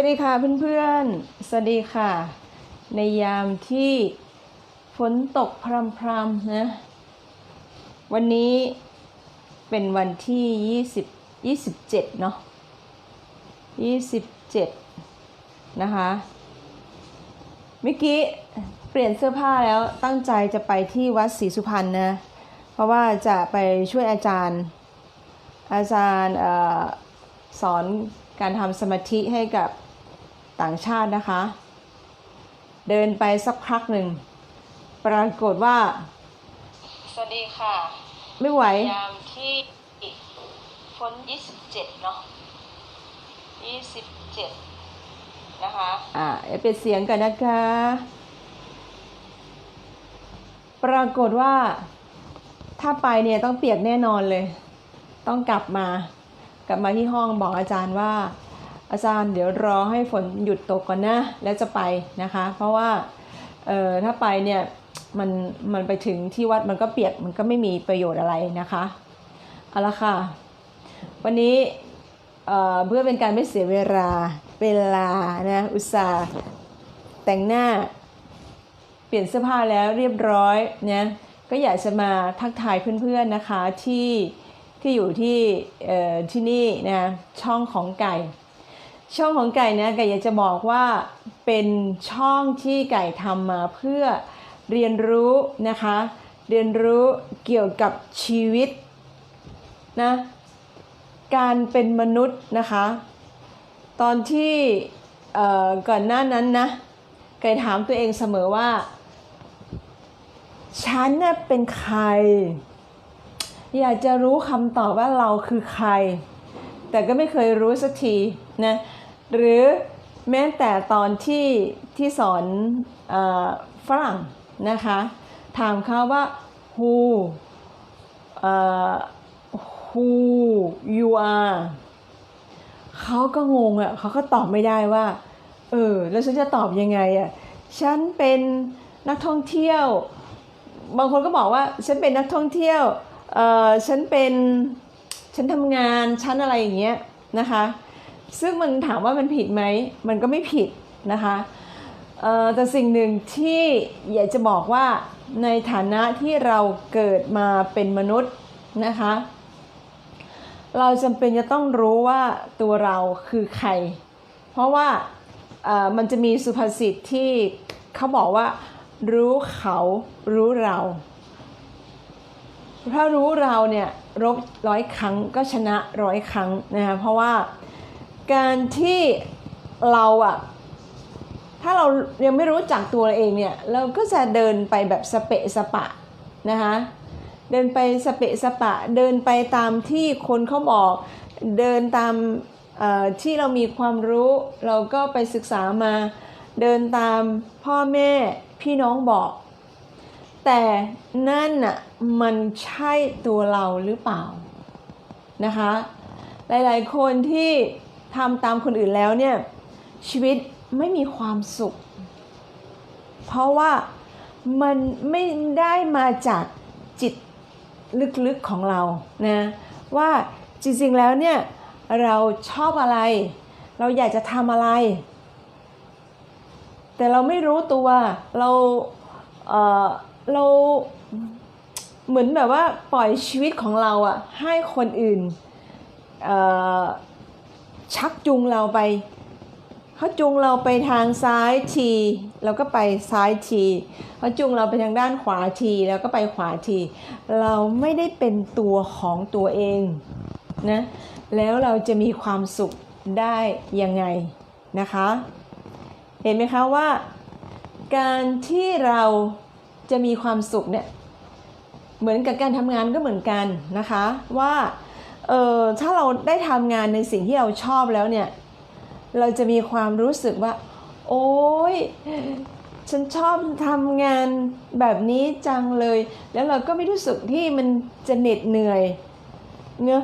วัสดีค่ะเพื่อนๆ สวัสดีค่ะ ในยามที่ฝนตกพรำๆนะ วันนี้เป็นวันที่ 20 27 เนาะ27 นะคะ เมื่อกี้เปลี่ยนเสื้อผ้าแล้วตั้งใจจะไปที่วัดศรีสุพรรณนะ เพราะว่าจะไปช่วยอาจารย์ อาจารย์อสอนการทำสมาธิให้กับ ต่างชาตินะคะ เดินไปสักพักหนึ่ง ปรากฏว่า สวัสดีค่ะ ไม่ไหว ยามที่ฝน27 เนาะ27 นะคะ อ่าเดี๋ยวเป็นเสียงกันนะคะ ปรากฏว่า ถ้าไปเนี่ยต้องเปียกแน่นอนเลย ต้องกลับมา กลับมาที่ห้องบอกอาจารย์ว่า อาจารย์เดี๋ยวรอให้ฝนหยุดตกก่อนนะ แล้วจะไปนะคะ เพราะว่าเออถ้าไปเนี่ยมันมันไปถึงที่วัดมันก็เปียกมันก็ไม่มีประโยชน์อะไรนะคะเอาละค่ะ วันนี้เอ่อเพื่อเป็นการไม่เสียเวลาเวลานะอุตส่าห์แต่งหน้าเปลี่ยนเสื้อผ้าแล้วเรียบร้อยเนี่ยก็อยากจะมาทักทายเพื่อนๆนะคะที่ที่อยู่ที่เอ่อที่นี่นะช่องของไก่ ช่องของไก่นะไก่อยากจะบอกว่าเป็นช่องที่ไก่ทำมาเพื่อเรียนรู้นะคะ เรียนรู้เกี่ยวกับชีวิตนะการเป็นมนุษย์นะคะ ตอนที่ก่อนหน้านั้นนะไก่ถามตัวเองเสมอว่า ฉันน่ะเป็นใคร อยากจะรู้คำตอบว่าเราคือใคร แต่ก็ไม่เคยรู้สักทีนะ หรือแม้แต่ตอนที่ที่สอนอฝรั่งนะคะถามเขาว่า who who you are เขาก็งงอะเขาก็ตอบไม่ได้ว่า เออ แล้วฉันจะตอบยังไงอะ ฉันเป็นนักท่องเที่ยว บางคนก็บอกว่า ฉันเป็นนักท่องเที่ยว เออฉันเป็น ฉันทำงาน ฉันอะไรอย่างเงี้ยนะคะ ซึ่งมันถามว่ามันผิดไหม มันก็ไม่ผิดนะคะแต่สิ่งหนึ่งที่อยากจะบอกว่าในฐานะที่เราเกิดมาเป็นมนุษย์นะคะ เราจำเป็นจะต้องรู้ว่าตัวเราคือใคร เพราะว่ามันจะมีสุภาษิตที่เขาบอกว่า รู้เขารู้เรา ถ้ารู้เราเนี่ยรบร้อยครั้งก็ชนะร้อยครั้งนะคะเพราะว่า การที่เราอะถ้าเรายังไม่รู้จักตัวเราเองเนี่ย เราก็จะเดินไปแบบสเปะสปะนะคะเดินไปสเปะสปะ เดินไปตามที่คนเขาบอกเดินตามที่เรามีความรู้เราก็ไปศึกษามาเดินตามพ่อแม่พี่น้องบอก แต่นั่นน่ะมันใช่ตัวเราหรือเปล่านะคะ หลายๆคนที่ ทำตามคนอื่นแล้วเนี่ยชีวิตไม่มีความสุข เพราะว่ามันไม่ได้มาจากจิตลึกๆของเรานะว่าจริงๆแล้วเนี่ยเราชอบอะไร เราอยากจะทำอะไร แต่เราไม่รู้ตัวเราเอ่อเราเหมือนแบบว่าปล่อยชีวิตของเราอะให้คนอื่นเอ่อ ชักจูงเราไปเขาจูงเราไปทางซ้ายทีเราก็ไปซ้ายทีเขาจูงเราไปทางด้านขวาทีแล้วก็ไปขวาที เราไม่ได้เป็นตัวของตัวเองนะแล้วเราจะมีความสุขได้ยังไงนะคะ เห็นไหมคะว่า การที่เราจะมีความสุขเนี่ยเหมือนกับการทำงานก็เหมือนกันนะคะว่า เออถ้าเราได้ทำงานในสิ่งที่เราชอบแล้วเนี่ย เราจะมีความรู้สึกว่า โอ๊ยฉันชอบทำงานแบบนี้จังเลย แล้วเราก็ไม่รู้สึกที่มันจะเหน็ดเหนื่อยเนอะ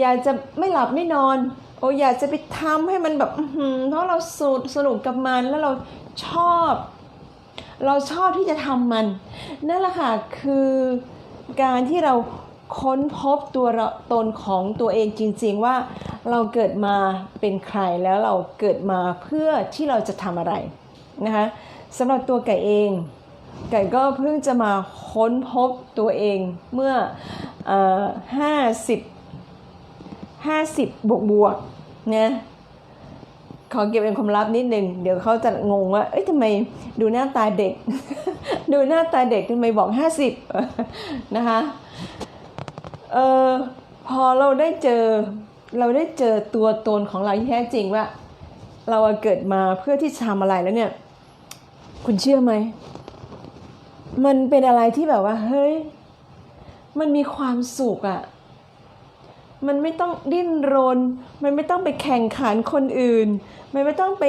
อยากจะไม่หลับไม่นอน โอ้อยากจะไปทำให้มันแบบเพราะเราสูดสนุกกับมันแล้วเราชอบ เราชอบที่จะทำมัน นั่นแหละค่ะคือการที่เรา ค้นพบตัวตนของตัวเองจริงๆว่าเราเกิดมาเป็นใครแล้วเราเกิดมาเพื่อที่เราจะทำอะไรนะคะสำหรับตัวไก่เองไก่ก็เพิ่งจะมาค้นพบตัวเองเมื่อห้าสิบห้าสิบบวกบวกๆนะขอเก็บเป็นความลับนิดนึง เดี๋ยวเขาจะงงว่า เอ้ยทำไมดูหน้าตาเด็ก ดูหน้าตาเด็กทำไมบอกห้าสิบนะคะ เออพอเราได้เจอเราได้เจอตัวตนของเราที่แท้จริงว่า เราเกิดมาเพื่อที่จะทำอะไรแล้วเนี่ย คุณเชื่อไหม มันเป็นอะไรที่แบบว่า เฮ้ย มันมีความสุขอะ่ะ มันไม่ต้องดิ้นรน มันไม่ต้องไปแข่งขันคนอื่น มันไม่ต้องไป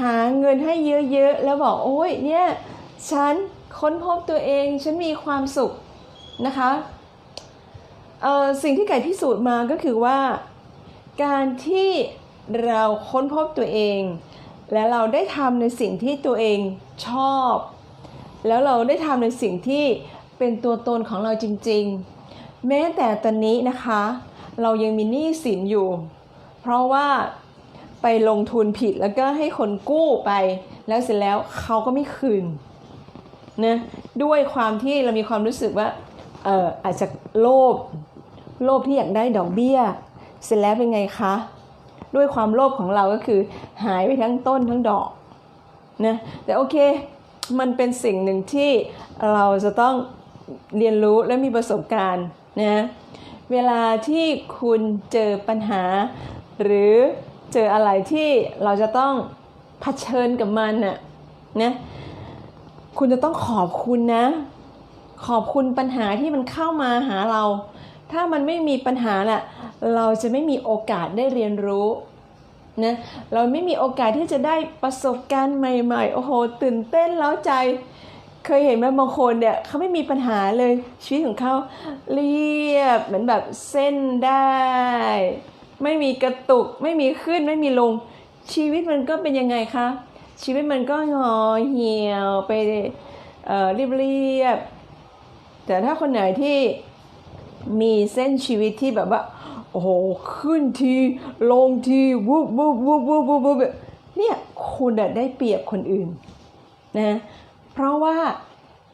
หาเงินให้เยอะๆ แล้วบอกโอ้ยเนี่ย ฉันค้นพบตัวเอง ฉันมีความสุขนะคะ สิ่งที่ไก่พิสูจน์มาก็คือว่า การที่เราค้นพบตัวเอง และเราได้ทำในสิ่งที่ตัวเองชอบ แล้วเราได้ทำในสิ่งที่เป็นตัวตนของเราจริง ๆ แม้แต่ตอนนี้นะคะ เรายังมีหนี้สินอยู่ เพราะว่าไปลงทุนผิดแล้วก็ให้คนกู้ไป แล้วเสร็จแล้วเขาก็ไม่คืนนะด้วยความที่เรามีความรู้สึกว่าเอออาจจะโลภ โลภที่อยากได้ดอกเบี้ย เสร็จแล้วเป็นไงคะ ด้วยความโลภของเราก็คือหายไปทั้งต้นทั้งดอกนะแต่โอเคมันเป็นสิ่งหนึ่งที่เราจะต้องเรียนรู้และมีประสบการณ์นะเวลาที่คุณเจอปัญหา หรือเจออะไรที่เราจะต้องเผชิญกับมันน่ะนะคุณจะต้องขอบคุณนะ ขอบคุณปัญหาที่มันเข้ามาหาเรา ถ้ามันไม่มีปัญหาน่ะ เราจะไม่มีโอกาสได้เรียนรู้นะเราไม่มีโอกาสที่จะได้ประสบการณ์ใหม่ๆ โอ้โห ตื่นเต้นแล้วใจ เคยเห็นไหมบางคนเนี่ยเขาไม่มีปัญหาเลยชีวิตของเขาเรียบเหมือนแบบเส้นได้ ไม่มีกระตุก ไม่มีขึ้น ไม่มีลง ชีวิตมันก็เป็นยังไงคะ ชีวิตมันก็งอเหี่ยวไปเอ่อเรียบๆแต่ถ้าคนไหนที่ มีเส้นชีวิตที่แบบว่า โอ้โห ขึ้นทีลงทีวุบวุบวุบวุบวุบวุบเนี่ยคุณอะได้เปรียบคนอื่นนะเพราะว่า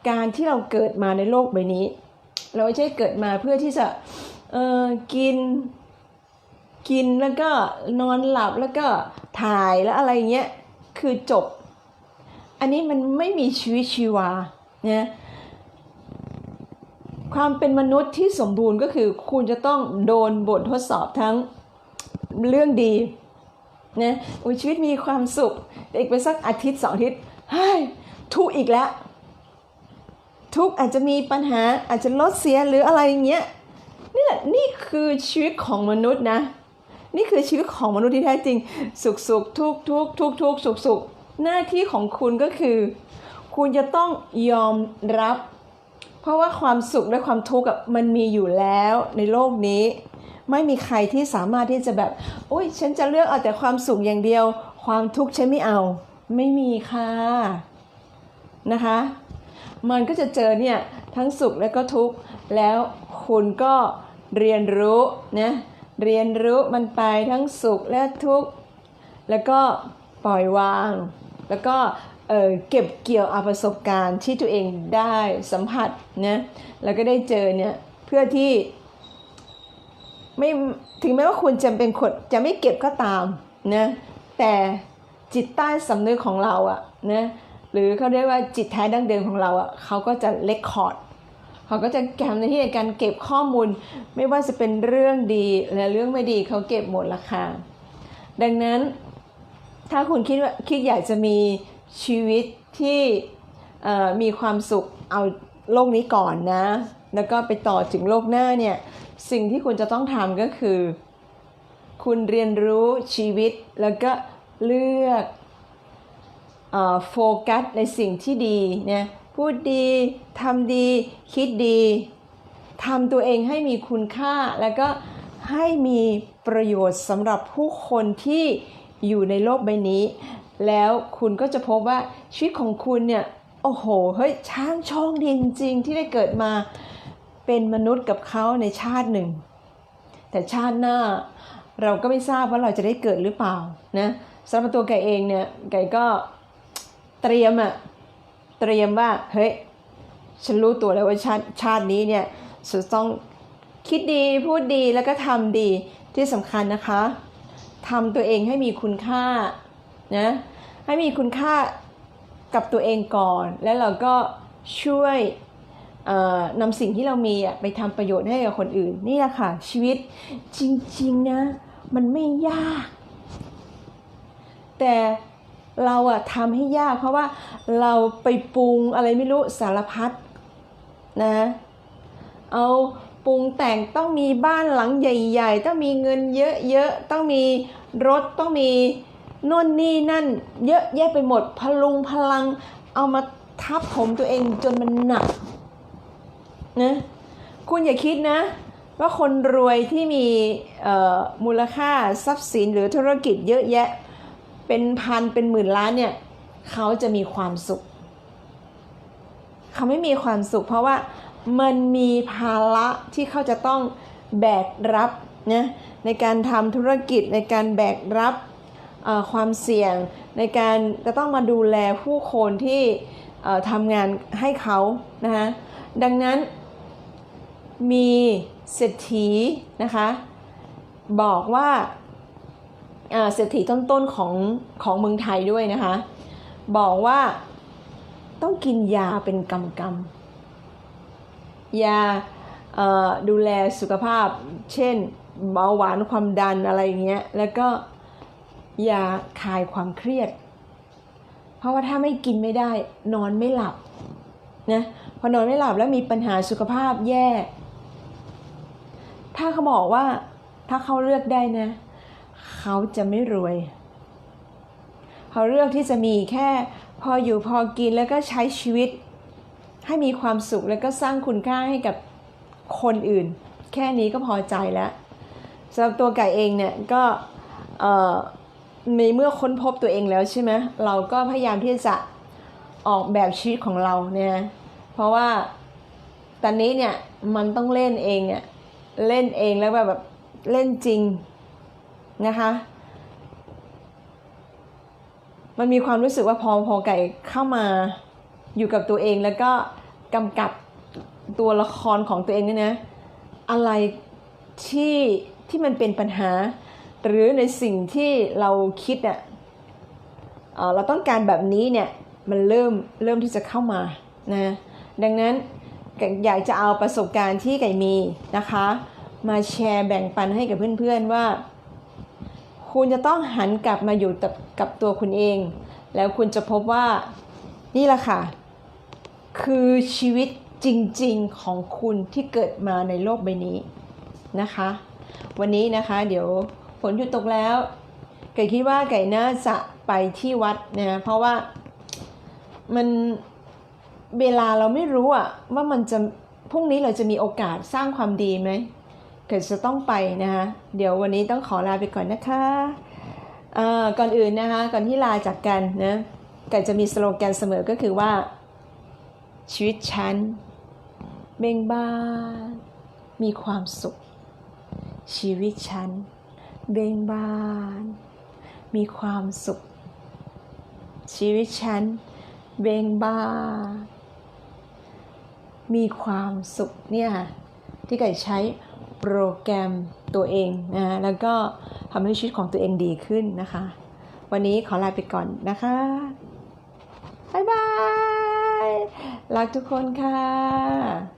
การที่เราเกิดมาในโลกใบนี้ เราไม่ใช่เกิดมาเพื่อที่จะเออกินกินแล้วก็นอนหลับแล้วก็ถ่ายแล้วอะไรเงี้ยคือจบ อันนี้มันไม่มีชีวิตชีวาเนี่ย ความเป็นมนุษย์ที่สมบูรณ์ก็คือคุณจะต้องโดนบททดสอบทั้งเรื่องดีนะอุชีวิตมีความสุขแต่อีกไปสักอาทิตย์สองอาทิตย์เฮ้ยทุกอีกแล้ว ทุกอาจจะมีปัญหาอาจจะลดเสียหรืออะไรอย่างเงี้ยนี่แหละนี่คือชีวิตของมนุษย์นะ นี่คือชีวิตของมนุษย์ที่แท้จริง สุขสุขทุกทุกทุกทุกสุขสุขหน้าที่ของคุณก็คือ คุณจะต้องยอมรับ เพราะว่าความสุขและความทุกข์มันมีอยู่แล้วในโลกนี้ ไม่มีใครที่สามารถที่จะแบบโอ้ยฉันจะเลือกเอาแต่ความสุขอย่างเดียว ความทุกข์ฉันไม่เอา ไม่มีค่ะนะคะ มันก็จะเจอเนี่ยทั้งสุขและก็ทุกข์แล้วคุณก็เรียนรู้นะเรียนรู้มันไปทั้งสุขและทุกข์แล้วก็ปล่อยวาง แล้วก็ เเก็บเกี่ยวเอาประสบการณ์ที่ตัวเองได้สัมผัสนะแล้วก็ได้เจอเนี่ยเพื่อที่ไม่ถึงแม้ว่าคุณจะเป็นคนจะไม่เก็บก็ตามนะแต่จิตใต้สำนึกของเราอะนะหรือเขาเรียกว่าจิตแท้ดั้งเดิมของเราอะเขาก็จะเลคคอร์ดเขาก็จะแกมในที่ในการเก็บข้อมูล ไม่ว่าจะเป็นเรื่องดีและเรื่องไม่ดีเขาเก็บหมดละค่ะดังนั้นถ้าคุณคิดว่าคิดอยากจะมี ชีวิตที่มีความสุขเอาโลกนี้ก่อนนะ แล้วก็ไปต่อถึงโลกหน้าเนี่ยสิ่งที่คุณจะต้องทำก็คือ คุณเรียนรู้ชีวิตแล้วก็เลือกโฟกัสในสิ่งที่ดีเนี่ยพูดดีทำดี คิดดีทำตัวเองให้มีคุณค่า แล้วก็ให้มีประโยชน์สำหรับผู้คนที่อยู่ในโลกใบนี้ แล้วคุณก็จะพบว่าชีวิตของคุณเนี่ยโอ้โหเฮ้ยช้างช่องดีจริง ๆ ที่ได้เกิดมาเป็นมนุษย์กับเขาในชาติหนึ่ง แต่ชาติหน้าเราก็ไม่ทราบว่าเราจะได้เกิดหรือเปล่านะสำหรับตัวไก่เองเนี่ยไก่ก็เตรียมอะเตรียมว่าเฮ้ยฉันรู้ตัวแล้วว่าชาติชาตินี้เนี่ยจะต้องคิดดีพูดดีแล้วก็ทำดีที่สำคัญนะคะทำตัวเองให้มีคุณค่า นะให้มีคุณค่ากับตัวเองก่อน แล้วเราก็ช่วยนำสิ่งที่เรามีไปทำประโยชน์ให้กับคนอื่น นี่แหละค่ะ ชีวิตจริงๆนะมันไม่ยาก แต่เราอะทำให้ยาก เพราะว่าเราไปปรุงอะไรไม่รู้สารพัดนะ เอาปรุงแต่งต้องมีบ้านหลังใหญ่ ๆ ต้องมีเงินเยอะๆ ต้องมีรถต้องมี น่นนี่นั่นเยอะแยะไปหมดพลุงพลัง เอามาทับผมตัวเองจนมันหนักนะคุณอย่าคิดนะ ว่าคนรวยที่มีมูลค่าทรัพย์สินหรือธุรกิจเยอะแยะ เป็นพันเป็นหมื่นล้านเนี่ยเขาจะมีความสุข เขาไม่มีความสุข เพราะว่ามันมีภาระที่เขาจะต้องแบกรับนะในการทำธุรกิจในการแบกรับ ความเสี่ยงในการจะต้องมาดูแลผู้คนที่ทำงานให้เขานะคะดังนั้นมีเศรษฐีนะคะบอกว่าเศรษฐีต้นๆของของเมืองไทยด้วยนะคะบอกว่าต้องกินยาเป็นกำกำยาดูแลสุขภาพ เช่นเบาหวานความดันอะไรอย่างเงี้ยแล้วก็ ยาคลายความเครียด เพราะว่าถ้าไม่กินไม่ได้ นอนไม่หลับนะพอนอนไม่หลับแล้วมีปัญหาสุขภาพแย่ ถ้าเขาบอกว่าถ้าเขาเลือกได้นะ เขาจะไม่รวย เขาเลือกที่จะมีแค่พออยู่พอกินแล้วก็ใช้ชีวิต ให้มีความสุขแล้วก็สร้างคุณค่าให้กับคนอื่น แค่นี้ก็พอใจแล้วสำหรับตัวไก่เองเนี่ยก็เอ่อ ในเมื่อค้นพบตัวเองแล้วใช่ไหมเราก็พยายามที่จะออกแบบชีวิตของเราเนี่ยเพราะว่าตอนนี้เนี่ยมันต้องเล่นเองอะเล่นเองแล้วแบบแบบเล่นจริงนะคะมันมีความรู้สึกว่าพอพอไก่เข้ามาอยู่กับตัวเองแล้วก็กำกับตัวละครของตัวเองเนี่ยนะ อะไรที่ที่มันเป็นปัญหา หรือในสิ่งที่เราคิดเนี่ยเราต้องการแบบนี้เนี่ยมันเริ่มเริ่มที่จะเข้ามานะดังนั้นอยากจะเอาประสบการณ์ที่ไก่มีนะคะ มาแชร์แบ่งปันให้กับเพื่อนๆว่า คุณจะต้องหันกลับมาอยู่กับกับตัวคุณเอง แล้วคุณจะพบว่านี่แหละค่ะ คือชีวิตจริงๆของคุณที่เกิดมาในโลกใบนี้นะคะ วันนี้นะคะเดี๋ยว นหยุดตกแล้ว ไก่คิดว่าไก่น่าจะไปที่วัดนะเพราะว่ามันเวลาเราไม่รู้อะว่ามันจะพรุ่งนี้เราจะมีโอกาสสร้างความดีไหมเกิดจะต้องไปนะคะเดี๋ยววันนี้ต้องขอลาไปก่อนนะคะก่อนอื่นนะคะก่อนที่ลาจากกันนะไก่จะมีสโลแกนเสมอก็คือว่า ชีวิตฉันเบ่งบานมีความสุข ชีวิตฉัน เบ่งบาน มีความสุข ชีวิตฉัน เบ่งบาน มีความสุขเนี่ยค่ะที่ไก่ใช้โปรแกรมตัวเองนะแล้วก็ทำให้ชีวิตของตัวเองดีขึ้นนะคะ วันนี้ขอลาไปก่อนนะคะบ๊ายบายรักทุกคนค่ะ